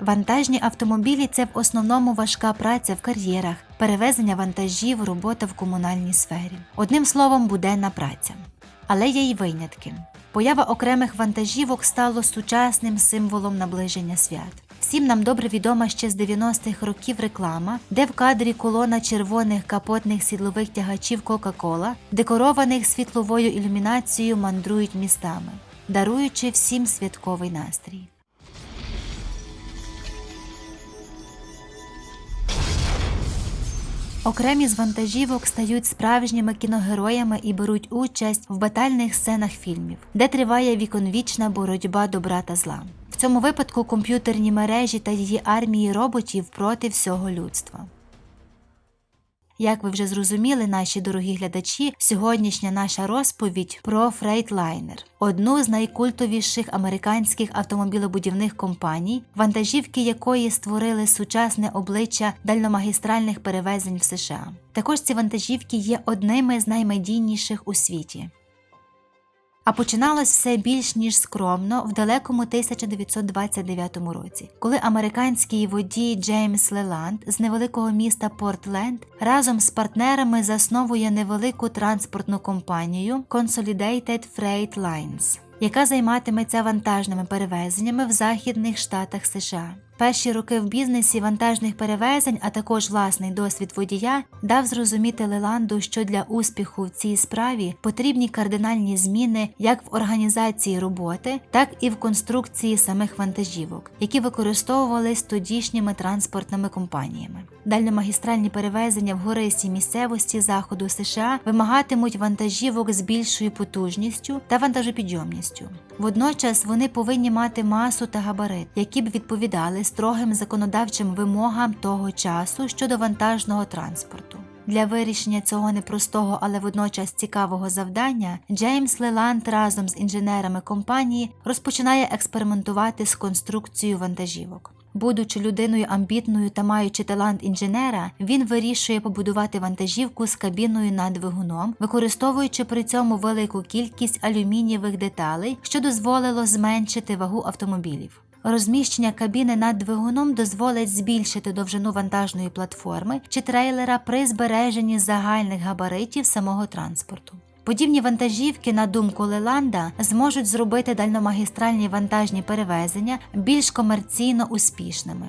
Вантажні автомобілі це в основному важка праця в кар'єрах, перевезення вантажів, робота в комунальній сфері. Одним словом, буденна праця. Але є й винятки. Поява окремих вантажівок стало сучасним символом наближення свят. Всім нам добре відома ще з 90-х років реклама, де в кадрі колона червоних капотних сідлових тягачів Кока-Кола, декорованих світловою ілюмінацією, мандрують містами, даруючи всім святковий настрій. Окремі з вантажівок стають справжніми кіногероями і беруть участь в батальних сценах фільмів, де триває віконвічна боротьба добра та зла. В цьому випадку комп'ютерні мережі та її армії роботів проти всього людства. Як ви вже зрозуміли, наші дорогі глядачі, сьогоднішня наша розповідь про Freightliner – одну з найкультовіших американських автомобілебудівних компаній, вантажівки якої створили сучасне обличчя дальномагістральних перевезень в США. Також ці вантажівки є одними з наймедійніших у світі. А починалось все більш ніж скромно в далекому 1929 році, коли американський водій Джеймс Леланд з невеликого міста Портленд разом з партнерами засновує невелику транспортну компанію Consolidated Freight Lines, яка займатиметься вантажними перевезеннями в західних штатах США. Перші роки в бізнесі вантажних перевезень, а також власний досвід водія, дав зрозуміти Леланду, що для успіху в цій справі потрібні кардинальні зміни як в організації роботи, так і в конструкції самих вантажівок, які використовувались тодішніми транспортними компаніями. Дальномагістральні перевезення в гористій місцевості заходу США вимагатимуть вантажівок з більшою потужністю та вантажопідйомністю. Водночас вони повинні мати масу та габарит, які б відповідали строгим законодавчим вимогам того часу щодо вантажного транспорту. Для вирішення цього непростого, але водночас цікавого завдання Джеймс Леланд разом з інженерами компанії розпочинає експериментувати з конструкцією вантажівок. Будучи людиною амбітною та маючи талант інженера, він вирішує побудувати вантажівку з кабіною над двигуном, використовуючи при цьому велику кількість алюмінієвих деталей, що дозволило зменшити вагу автомобілів. Розміщення кабіни над двигуном дозволить збільшити довжину вантажної платформи чи трейлера при збереженні загальних габаритів самого транспорту. Подібні вантажівки, на думку Леланда, зможуть зробити дальномагістральні вантажні перевезення більш комерційно успішними.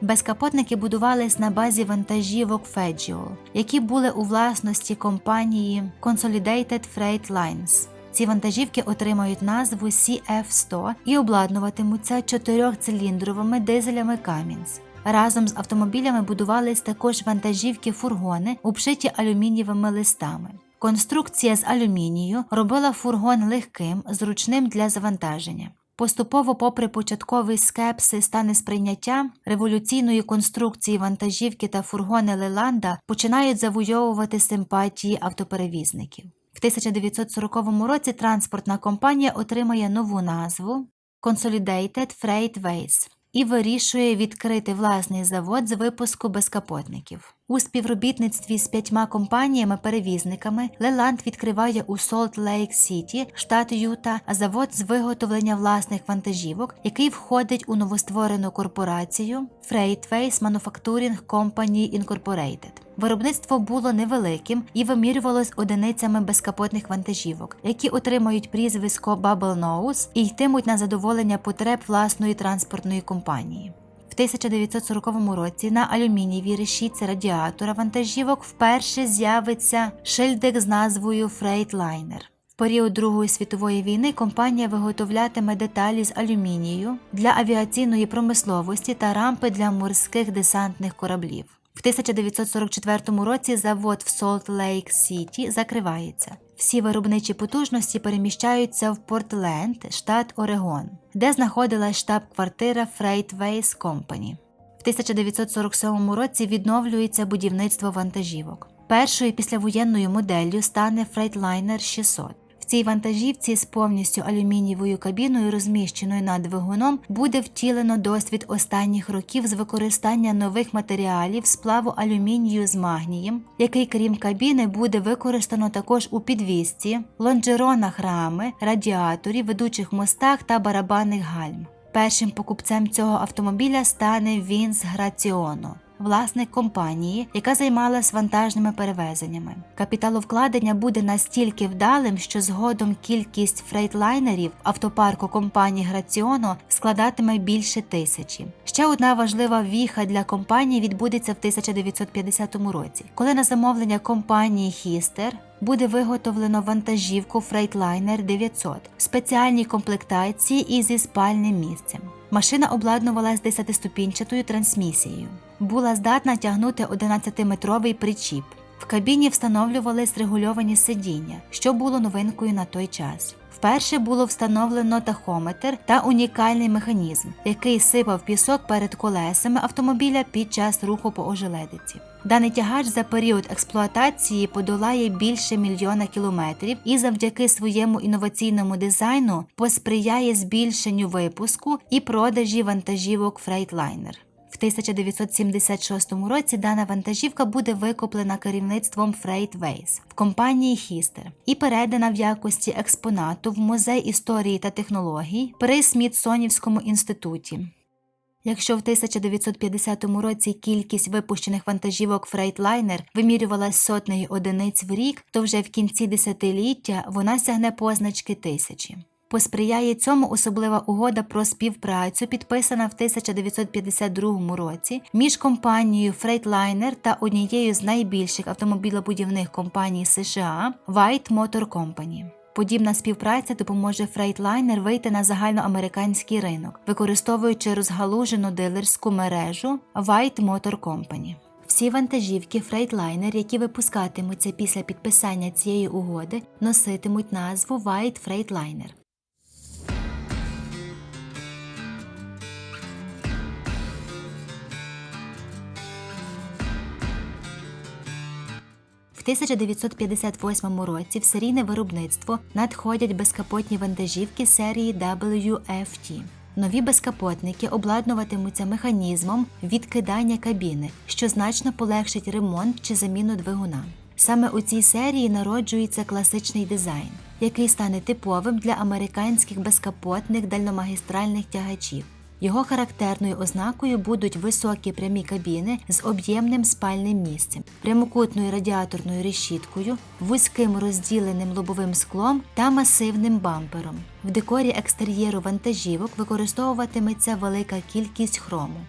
Безкапотники будувались на базі вантажівок Fegio, які були у власності компанії Consolidated Freight Lines. Ці вантажівки отримають назву CF100 і обладнуватимуться чотирьохциліндровими дизелями Cummins. Разом з автомобілями будувались також вантажівки-фургони, обшиті алюмінієвими листами. Конструкція з алюмінію робила фургон легким, зручним для завантаження. Поступово, попри початковий скепсис та несприйняття революційної конструкції вантажівки та фургони Леланда починають завойовувати симпатії автоперевізників. В 1940 році транспортна компанія отримає нову назву Consolidated Freight Ways і вирішує відкрити власний завод з випуску безкапотників. У співробітництві з п'ятьма компаніями-перевізниками Леланд відкриває у Солт Лейк Сіті, штат Юта, завод з виготовлення власних вантажівок, який входить у новостворену корпорацію Freightways Manufacturing Company Incorporated. Виробництво було невеликим і вимірювалось одиницями безкапотних вантажівок, які отримають прізвисько Bubble Nose і йтимуть на задоволення потреб власної транспортної компанії. В 1940 році на алюмінієвій решітці радіатора вантажівок вперше з'явиться шильдик з назвою Freightliner. В період Другої світової війни компанія виготовлятиме деталі з алюмінію для авіаційної промисловості та рампи для морських десантних кораблів. В 1944 році завод в Солт Лейк Сіті закривається. Всі виробничі потужності переміщаються в Портленд, штат Орегон, де знаходилась штаб-квартира Freightways Company. В 1947 році відновлюється будівництво вантажівок. Першою післявоєнною моделлю стане Freightliner 600. Цій вантажівці з повністю алюмінієвою кабіною, розміщеною над двигуном, буде втілено досвід останніх років з використання нових матеріалів сплаву алюмінію з магнієм, який, крім кабіни, буде використано також у підвісці, лонжеронах рами, радіаторі, ведучих мостах та барабанних гальм. Першим покупцем цього автомобіля стане Вінс Граціоно. Власник компанії, яка займалась вантажними перевезеннями. Капіталовкладення буде настільки вдалим, що згодом кількість фрейтлайнерів автопарку компанії Граціоно складатиме більше тисячі. Ще одна важлива віха для компанії відбудеться в 1950 році, коли на замовлення компанії Хістер буде виготовлено вантажівку Freightliner 900 в спеціальній комплектації і зі спальним місцем. Машина обладнувалась 10-ступінчатою трансмісією. Була здатна тягнути 11-метровий причіп. В кабіні встановлювались регульовані сидіння, що було новинкою на той час. Вперше було встановлено тахометр та унікальний механізм, який сипав пісок перед колесами автомобіля під час руху по ожеледиці. Даний тягач за період експлуатації подолає більше мільйона кілометрів і завдяки своєму інноваційному дизайну посприяє збільшенню випуску і продажі вантажівок Freightliner. В 1976 році дана вантажівка буде викуплена керівництвом Freightways в компанії Хістер і передана в якості експонату в музей історії та технологій при Смітсонівському інституті. Якщо в 1950 році кількість випущених вантажівок Freightliner вимірювалась сотнею одиниць в рік, то вже в кінці десятиліття вона сягне позначки тисячі. Посприяє цьому особлива угода про співпрацю, підписана в 1952 році між компанією Freightliner та однією з найбільших автомобілебудівних компаній США White Motor Company. Подібна співпраця допоможе Freightliner вийти на загальноамериканський ринок, використовуючи розгалужену дилерську мережу White Motor Company. Всі вантажівки Freightliner, які випускатимуться після підписання цієї угоди, носитимуть назву White Freightliner. 1958 році в серійне виробництво надходять безкапотні вантажівки серії WFT. Нові безкапотники обладнуватимуться механізмом відкидання кабіни, що значно полегшить ремонт чи заміну двигуна. Саме у цій серії народжується класичний дизайн, який стане типовим для американських безкапотних дальномагістральних тягачів. Його характерною ознакою будуть високі прямі кабіни з об'ємним спальним місцем, прямокутною радіаторною решіткою, вузьким розділеним лобовим склом та масивним бампером. В декорі екстер'єру вантажівок використовуватиметься велика кількість хрому.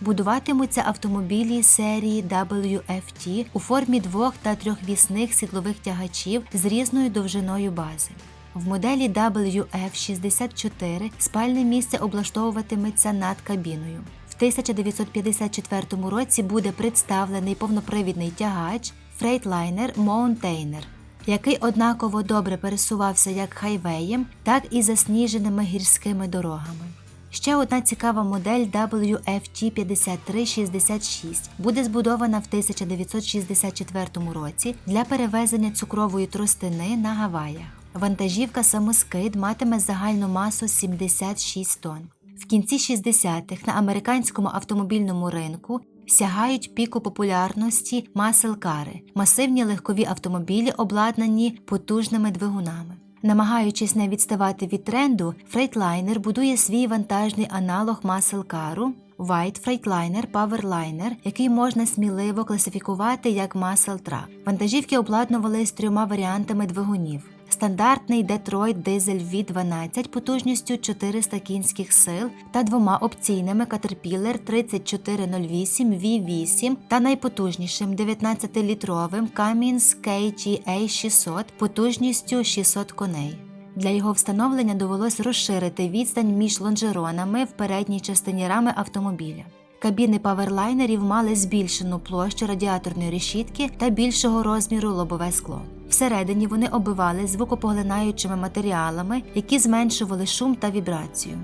Будуватимуться автомобілі серії WFT у формі двох та трьохвісних сідлових тягачів з різною довжиною бази. В моделі WF64 спальне місце облаштовуватиметься над кабіною. В 1954 році буде представлений повнопривідний тягач Freightliner Mountaineer, який однаково добре пересувався як хайвеєм, так і засніженими гірськими дорогами. Ще одна цікава модель WFT5366 буде збудована в 1964 році для перевезення цукрової тростини на Гаваях. Вантажівка самоскид матиме загальну масу 76 тонн. В кінці 60-х на американському автомобільному ринку сягають піку популярності маселкари – масивні легкові автомобілі, обладнані потужними двигунами. Намагаючись не відставати від тренду, Freightliner будує свій вантажний аналог маселкару White Freightliner Powerliner, який можна сміливо класифікувати як Truck. Вантажівки обладнувались трьома варіантами двигунів. Стандартний Detroit дизель V12 потужністю 400 кінських сил та двома опційними Caterpillar 3408 V8 та найпотужнішим 19-літровим Cummins KTA 600 потужністю 600 коней. Для його встановлення довелось розширити відстань між лонжеронами в передній частині рами автомобіля. Кабіни паверлайнерів мали збільшену площу радіаторної решітки та більшого розміру лобове скло. Всередині вони оббивали звукопоглинаючими матеріалами, які зменшували шум та вібрацію.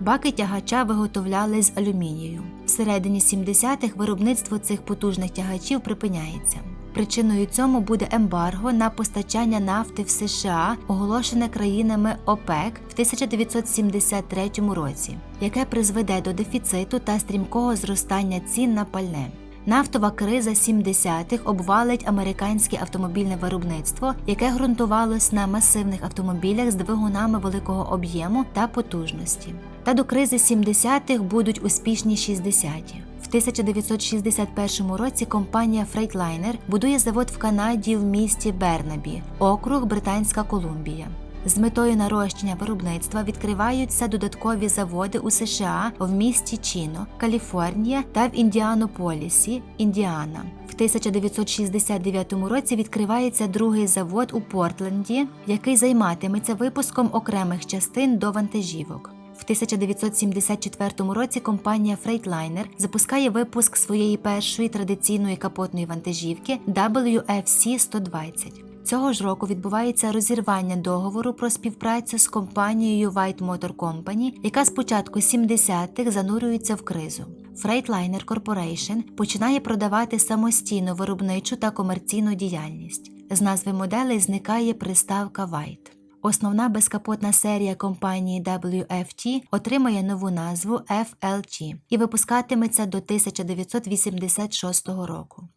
Баки тягача виготовляли з алюмінію. Всередині 70-х виробництво цих потужних тягачів припиняється. Причиною цьому буде ембарго на постачання нафти в США, оголошене країнами ОПЕК в 1973 році, яке призведе до дефіциту та стрімкого зростання цін на пальне. Нафтова криза 70-х обвалить американське автомобільне виробництво, яке ґрунтувалось на масивних автомобілях з двигунами великого об'єму та потужності. Та до кризи 70-х будуть успішні 60-ті. В 1961 році компанія Freightliner будує завод в Канаді в місті Бернабі, округ Британська Колумбія. З метою нарощення виробництва відкриваються додаткові заводи у США в місті Чіно, Каліфорнія та в Індіанополісі, Індіана. В 1969 році відкривається другий завод у Портленді, який займатиметься випуском окремих частин до вантажівок. В 1974 році компанія Freightliner запускає випуск своєї першої традиційної капотної вантажівки WFC-120. Цього ж року відбувається розірвання договору про співпрацю з компанією White Motor Company, яка з початку 70-х занурюється в кризу. Freightliner Corporation починає продавати самостійну виробничу та комерційну діяльність. З назви моделей зникає приставка White. Основна безкапотна серія компанії WFT отримає нову назву FLT і випускатиметься до 1986 року.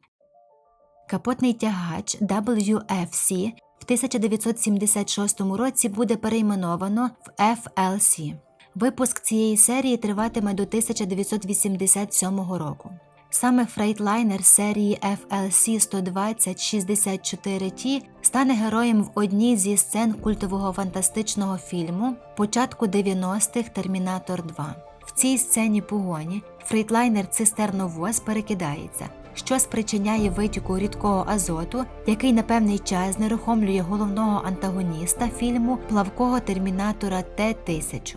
Капотний тягач WFC в 1976 році буде перейменовано в FLC. Випуск цієї серії триватиме до 1987 року. Саме фрейтлайнер серії FLC 120-64T стане героєм в одній зі сцен культового фантастичного фільму початку 90-х Термінатор 2. В цій сцені погоні фрейтлайнер цистерновоз перекидається, що спричиняє витіку рідкого азоту, який на певний час нерухомлює головного антагоніста фільму плавкого термінатора Т-1000.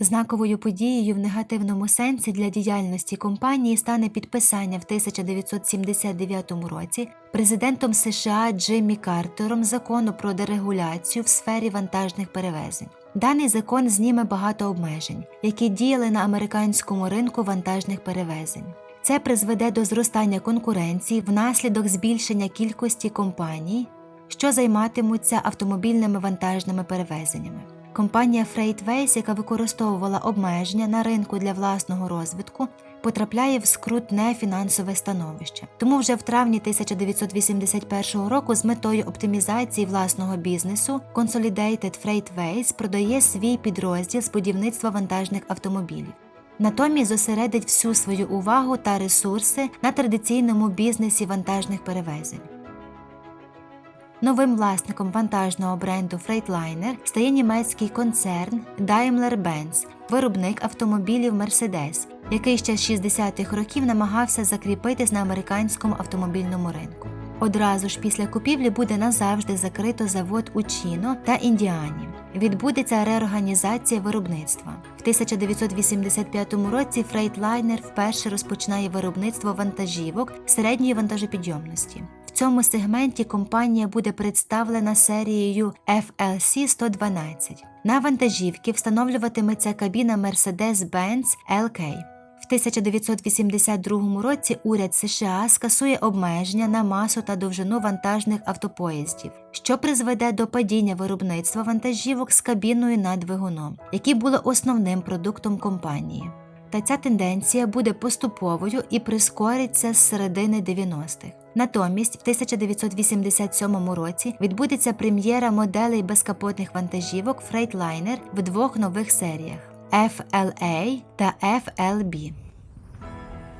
Знаковою подією в негативному сенсі для діяльності компанії стане підписання в 1979 році президентом США Джиммі Картером закону про дерегуляцію в сфері вантажних перевезень. Даний закон зніме багато обмежень, які діяли на американському ринку вантажних перевезень. Це призведе до зростання конкуренції внаслідок збільшення кількості компаній, що займатимуться автомобільними вантажними перевезеннями. Компанія Freightways, яка використовувала обмеження на ринку для власного розвитку, потрапляє в скрутне фінансове становище. Тому вже в травні 1981 року з метою оптимізації власного бізнесу Consolidated Freightways продає свій підрозділ з будівництва вантажних автомобілів. Натомість зосередить всю свою увагу та ресурси на традиційному бізнесі вантажних перевезень. Новим власником вантажного бренду Freightliner стає німецький концерн Daimler-Benz, виробник автомобілів Mercedes, який ще з 60-х років намагався закріпитись на американському автомобільному ринку. Одразу ж після купівлі буде назавжди закрито завод у Чіно та Індіані. Відбудеться реорганізація виробництва. В 1985 році Freightliner вперше розпочинає виробництво вантажівок середньої вантажопідйомності. В цьому сегменті компанія буде представлена серією FLC 112. На вантажівки встановлюватиметься кабіна Mercedes-Benz LK. В 1982 році уряд США скасує обмеження на масу та довжину вантажних автопоїздів, що призведе до падіння виробництва вантажівок з кабіною над двигуном, які були основним продуктом компанії. Та ця тенденція буде поступовою і прискориться з середини 90-х. Натомість, в 1987 році відбудеться прем'єра моделей безкапотних вантажівок Freightliner в двох нових серіях. FLA та FLB.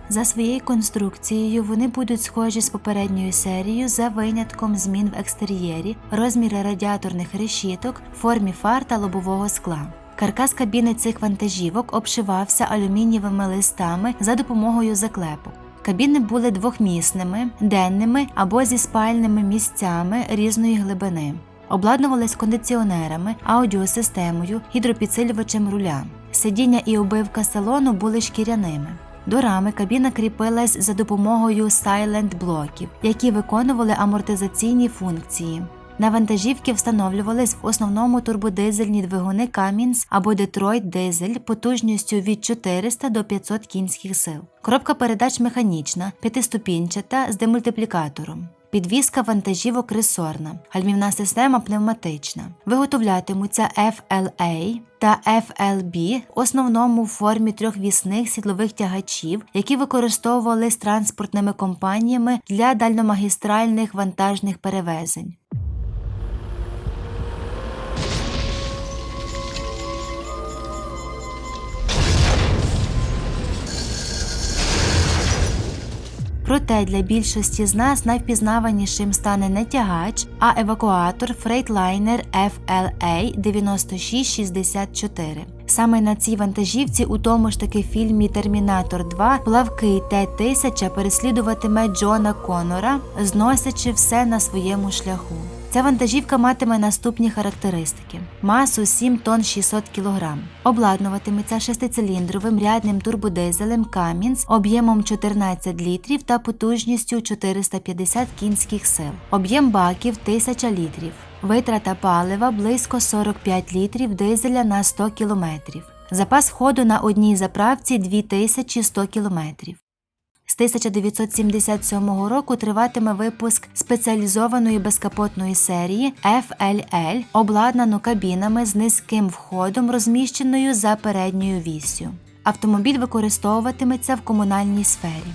За своєю конструкцією вони будуть схожі з попередньою серією за винятком змін в екстер'єрі, розміри радіаторних решіток, формі фар та лобового скла. Каркас кабіни цих вантажівок обшивався алюмінієвими листами за допомогою заклепок. Кабіни були двохмісними, денними або зі спальними місцями різної глибини. Обладнувались кондиціонерами, аудіосистемою, гідропідсилювачем руля. Сидіння і обивка салону були шкіряними. До рами кабіна кріпилась за допомогою сайлент-блоків, які виконували амортизаційні функції. На вантажівки встановлювались в основному турбодизельні двигуни Cummins або Detroit дизель потужністю від 400 до 500 кінських сил. Коробка передач механічна, п'ятиступінчата з демультиплікатором. Підвізка вантажівок ресорна, гальмівна система пневматична. Виготовлятимуться FLA та FLB в основному в формі трьохвісних сідлових тягачів, які використовувались транспортними компаніями для дальномагістральних вантажних перевезень. Проте для більшості з нас найвпізнаванішим стане не тягач, а евакуатор Freightliner FLA 9664. Саме на цій вантажівці у тому ж таки фільмі Термінатор 2 плавкий Т-1000 переслідуватиме Джона Конора, зносячи все на своєму шляху. Ця вантажівка матиме наступні характеристики: масу 7 тонн 600 кг. Обладнуватиметься шестициліндровим рядним турбодизелем Cummins об'ємом 14 літрів та потужністю 450 кінських сил. Об'єм баків 1000 літрів. Витрата палива близько 45 літрів дизеля на 100 км. Запас ходу на одній заправці 2100 км. З 1977 року триватиме випуск спеціалізованої безкапотної серії FLL, обладнану кабінами з низьким входом, розміщеною за передньою віссю. Автомобіль використовуватиметься в комунальній сфері.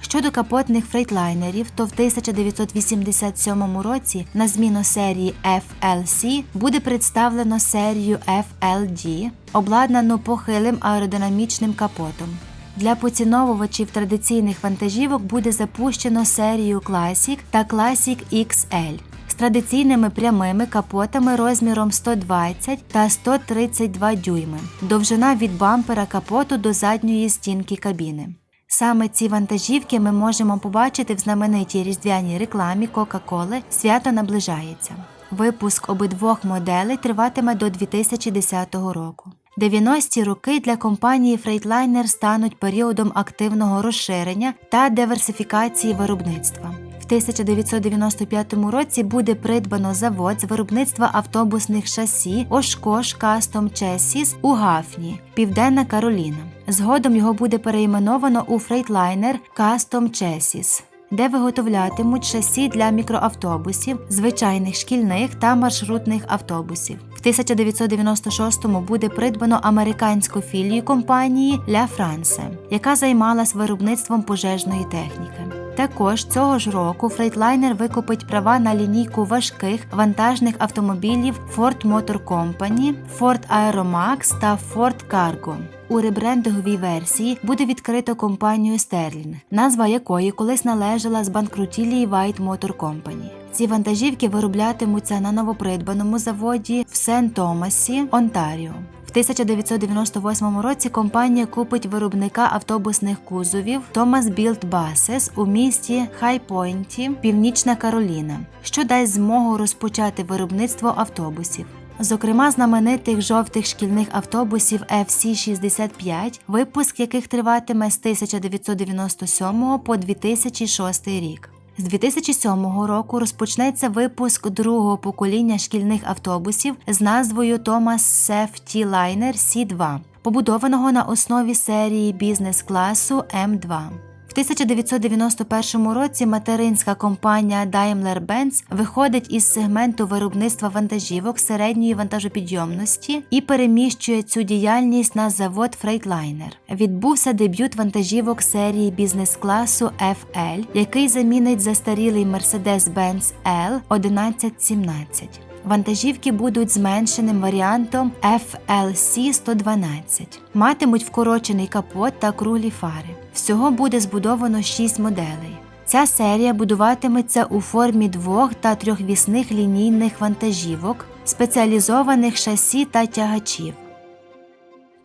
Щодо капотних фрейтлайнерів, то в 1987 році на зміну серії FLC буде представлено серію FLD, обладнану похилим аеродинамічним капотом. Для поціновувачів традиційних вантажівок буде запущено серію Classic та Classic XL з традиційними прямими капотами розміром 120 та 132 дюйми, довжина від бампера капоту до задньої стінки кабіни. Саме ці вантажівки ми можемо побачити в знаменитій різдвяній рекламі Кока-Коли Свято наближається. Випуск обидвох моделей триватиме до 2010 року. 90-ті роки для компанії Freightliner стануть періодом активного розширення та диверсифікації виробництва. В 1995 році буде придбано завод з виробництва автобусних шасі Oshkosh Custom Chassis у Гафні, Південна Кароліна. Згодом його буде перейменовано у Freightliner Custom Chassis де виготовлятимуть шасі для мікроавтобусів, звичайних шкільних та маршрутних автобусів. В 1996-му буде придбано американську філію компанії Ля Франсе, яка займалась виробництвом пожежної техніки. Також цього ж року Фрейдлайнер викупить права на лінійку важких вантажних автомобілів Ford Motor Company, Ford Aeromax та Ford Cargo. У ребрендинговій версії буде відкрито компанію Sterling, назва якої колись належала збанкрутілій White Motor Company. Ці вантажівки вироблятимуться на новопридбаному заводі в Сент-Томасі, Онтаріо. В 1998 році компанія купить виробника автобусних кузовів Thomas Built Buses у місті Хайпойнті, Північна Кароліна, що дасть змогу розпочати виробництво автобусів. Зокрема, знаменитих жовтих шкільних автобусів FC-65, випуск яких триватиме з 1997 по 2006 рік. З 2007 року розпочнеться випуск другого покоління шкільних автобусів з назвою Thomas Safety Liner C2, побудованого на основі серії бізнес-класу М2. В 1991 році материнська компанія Daimler-Benz виходить із сегменту виробництва вантажівок середньої вантажопідйомності і переміщує цю діяльність на завод Freightliner. Відбувся дебют вантажівок серії бізнес-класу FL, який замінить застарілий Mercedes-Benz L 1117. Вантажівки будуть зменшеним варіантом FLC 112, матимуть вкорочений капот та круглі фари. Всього буде збудовано 6 моделей. Ця серія будуватиметься у формі двох та трьохвісних лінійних вантажівок, спеціалізованих шасі та тягачів.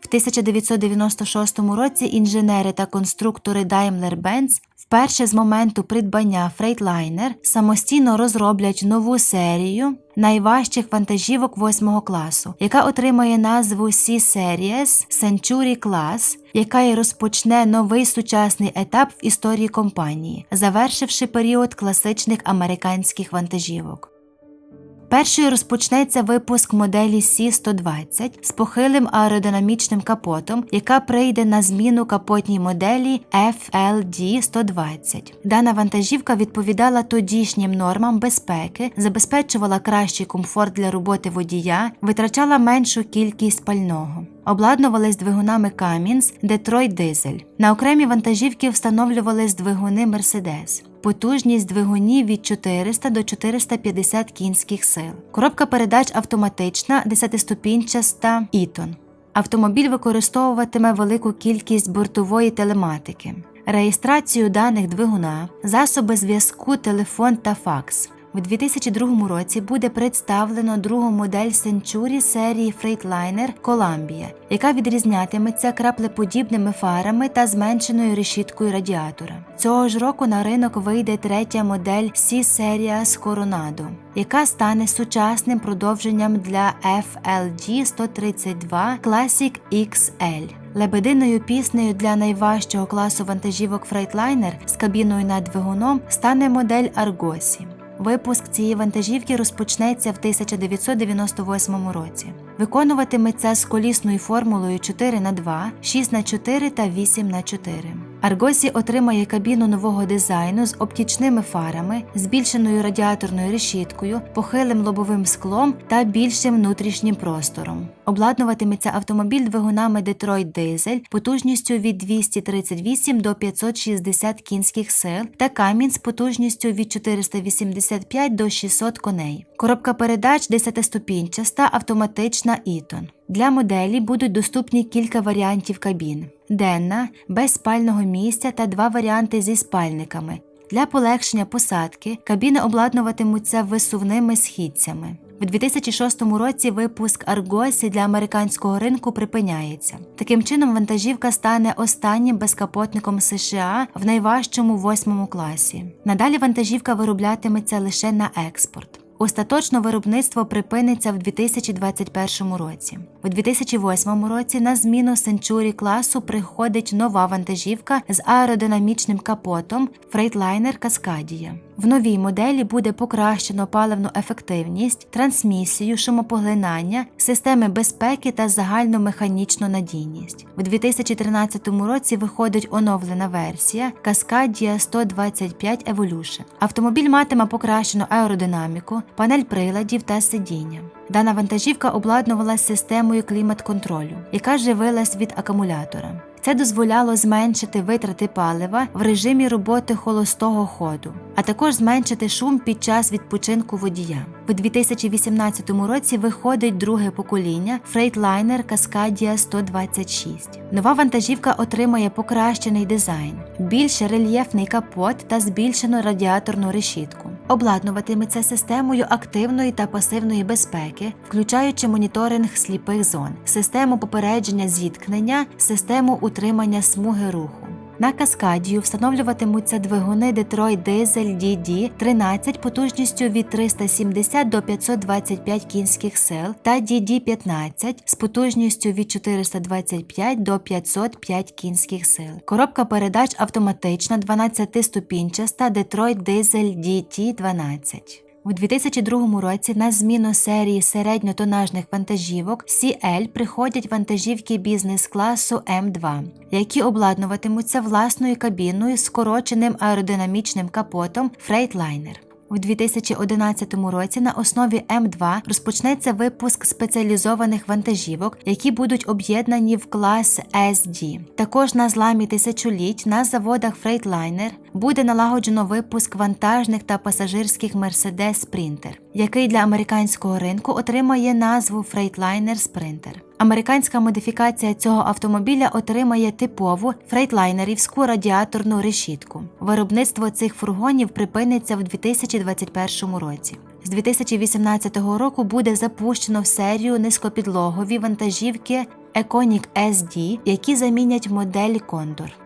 В 1996 році інженери та конструктори Daimler-Benz вперше з моменту придбання Freightliner самостійно розроблять нову серію найважчих вантажівок 8 класу, яка отримає назву C-Series Century Class, яка й розпочне новий сучасний етап в історії компанії, завершивши період класичних американських вантажівок. Першою розпочнеться випуск моделі C120 з похилим аеродинамічним капотом, яка прийде на зміну капотній моделі FLD120. Дана вантажівка відповідала тодішнім нормам безпеки, забезпечувала кращий комфорт для роботи водія, витрачала меншу кількість пального. Обладнувались двигунами Cummins, Detroit Diesel. На окремі вантажівки встановлювались двигуни Mercedes. Потужність двигунів від 400 до 450 кінських сил. Коробка передач автоматична, 10-ступінчаста Eaton. Автомобіль використовуватиме велику кількість бортової телематики, реєстрацію даних двигуна, засоби зв'язку, телефон та факс. У 2002 році буде представлено другу модель Century серії Freightliner Columbia, яка відрізнятиметься краплеподібними фарами та зменшеною решіткою радіатора. Цього ж року на ринок вийде третя модель C-Series Coronado, яка стане сучасним продовженням для FLG 132 Classic XL. Лебединою піснею для найважчого класу вантажівок Freightliner з кабіною над двигуном стане модель Argosy. Випуск цієї вантажівки розпочнеться в 1998 році. Виконуватиметься з колісною формулою 4 х 2 6 х 4 та 8 х 4 Аргосі отримає кабіну нового дизайну з оптічними фарами, збільшеною радіаторною решіткою, похилим лобовим склом та більшим внутрішнім простором. Обладнуватиметься автомобіль двигунами Detroit Diesel потужністю від 238 до 560 кінських сил та камінь з потужністю від 485 до 600 коней. Коробка передач 10-ступінчаста автоматична Eaton. Для моделі будуть доступні кілька варіантів кабін: денна, без спального місця та два варіанти зі спальниками. Для полегшення посадки кабіни обладнуватимуться висувними східцями. У 2006 році випуск Аргосі для американського ринку припиняється. Таким чином, вантажівка стане останнім безкапотником США в найважчому восьмому класі. Надалі вантажівка вироблятиметься лише на експорт. Остаточно виробництво припиниться в 2021 році. У 2008 році на зміну Century класу приходить нова вантажівка з аеродинамічним капотом Freightliner Cascadia. В новій моделі буде покращено паливну ефективність, трансмісію, шумопоглинання, системи безпеки та загальну механічну надійність. У 2013 році виходить оновлена версія Cascadia 125 Evolution. Автомобіль матиме покращену аеродинаміку, панель приладів та сидіння. Дана вантажівка обладнувалася системою клімат-контролю, яка живилась від акумулятора. Це дозволяло зменшити витрати палива в режимі роботи холостого ходу, а також зменшити шум під час відпочинку водія. У 2018 році виходить друге покоління Freightliner Cascadia 126. Нова вантажівка отримає покращений дизайн, більш рельєфний капот та збільшену радіаторну решітку. Обладнуватиметься системою активної та пасивної безпеки, включаючи моніторинг сліпих зон, систему попередження зіткнення, систему утримання смуги руху. На каскадію встановлюватимуться двигуни Detroit Diesel DD 13 потужністю від 370 до 525 кінських сил та DD 15 з потужністю від 425 до 505 кінських сил. Коробка передач автоматична 12-ступінчаста Detroit Diesel DT 12. У 2002 році на зміну серії середньотонажних вантажівок CL приходять вантажівки бізнес-класу М2, які обладнуватимуться власною кабіною з скороченим аеродинамічним капотом Freightliner. У 2011 році на основі М2 розпочнеться випуск спеціалізованих вантажівок, які будуть об'єднані в клас SD. Також на зламі тисячоліть на заводах Freightliner буде налагоджено випуск вантажних та пасажирських Mercedes Sprinter, який для американського ринку отримає назву Freightliner Sprinter. Американська модифікація цього автомобіля отримає типову фрейтлайнерівську радіаторну решітку. Виробництво цих фургонів припиниться в 2021 році. З 2018 року буде запущено в серію низькопідлогові вантажівки Econic SD, які замінять модель Condor.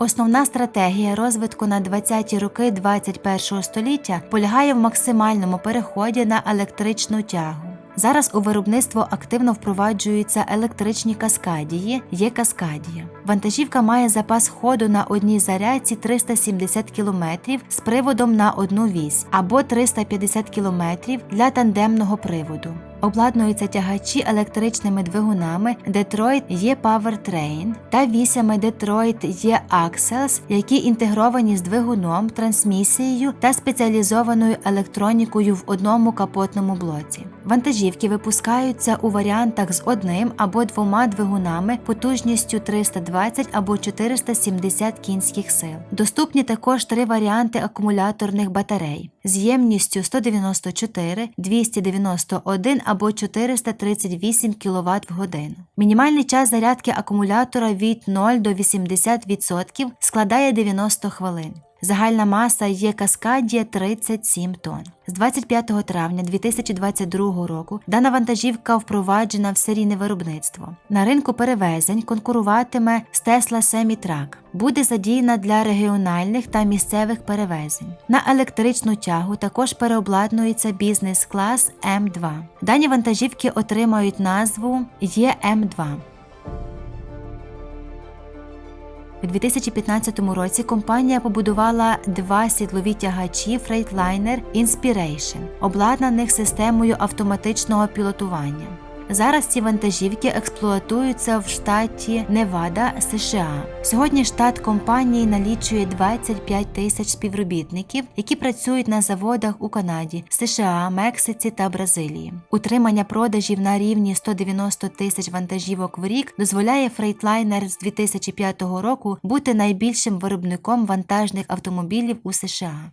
Основна стратегія розвитку на 20-ті роки 21 століття полягає в максимальному переході на електричну тягу. Зараз у виробництво активно впроваджуються електричні каскадії, є каскадія. Вантажівка має запас ходу на одній зарядці 370 км з приводом на одну вісь або 350 км для тандемного приводу. Обладнуються тягачі електричними двигунами Detroit є Powertrain та вісями Detroit є Axles, які інтегровані з двигуном, трансмісією та спеціалізованою електронікою в одному капотному блоці. Вантажівки випускаються у варіантах з одним або двома двигунами потужністю 320 або 470 кінських сил. Доступні також три варіанти акумуляторних батарей з ємністю 194, 291 або 438 кВт в годину. Мінімальний час зарядки акумулятора від 0 до 80% складає 90 хвилин. Загальна маса є Каскадія 37 тонн. З 25 травня 2022 року дана вантажівка впроваджена в серійне виробництво. На ринку перевезень конкуруватиме з Tesla Semi-Truck. Буде задіяна для регіональних та місцевих перевезень. На електричну тягу також переобладнується бізнес-клас М2. Дані вантажівки отримають назву ЄМ2. У 2015 році компанія побудувала два сідлові тягачі Freightliner Inspiration, обладнаних системою автоматичного пілотування. Зараз ці вантажівки експлуатуються в штаті Невада, США. Сьогодні штат компанії налічує 25 тисяч співробітників, які працюють на заводах у Канаді, США, Мексиці та Бразилії. Утримання продажів на рівні 190 тисяч вантажівок в рік дозволяє Freightliner з 2005 року бути найбільшим виробником вантажних автомобілів у США.